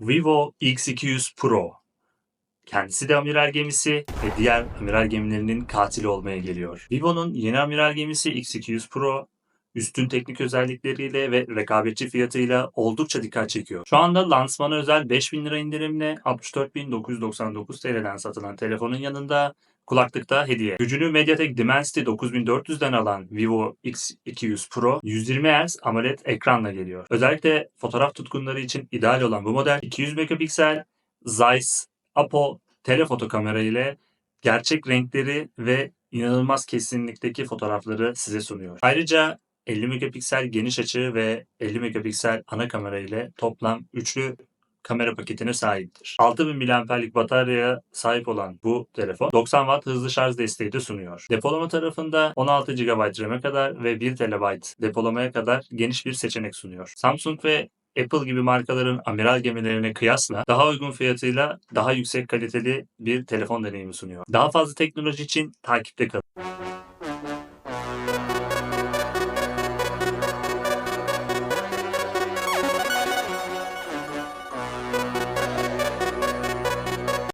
Vivo X200 Pro. Kendisi de amiral gemisi ve diğer amiral gemilerinin katili olmaya geliyor. Vivo'nun yeni amiral gemisi X200 Pro üstün teknik özellikleriyle ve rekabetçi fiyatıyla oldukça dikkat çekiyor. Şu anda lansmana özel 5000 lira indirimle 64.999 TL'den satılan telefonun yanında kulaklıkta hediye. Gücünü MediaTek Dimensity 9400'den alan Vivo X200 Pro 120 Hz AMOLED ekranla geliyor. Özellikle fotoğraf tutkunları için ideal olan bu model 200 megapiksel Zeiss Apo telefoto kamera ile gerçek renkleri ve inanılmaz kesinlikteki fotoğrafları size sunuyor. Ayrıca 50 megapiksel geniş açı ve 50 megapiksel ana kamera ile toplam üçlü kamera paketine sahiptir. 6000 mAh'lik bataryaya sahip olan bu telefon 90 Watt hızlı şarj desteği de sunuyor. Depolama tarafında 16 GB RAM'e kadar ve 1 TB depolamaya kadar geniş bir seçenek sunuyor. Samsung ve Apple gibi markaların amiral gemilerine kıyasla daha uygun fiyatıyla daha yüksek kaliteli bir telefon deneyimi sunuyor. Daha fazla teknoloji için takipte kalın.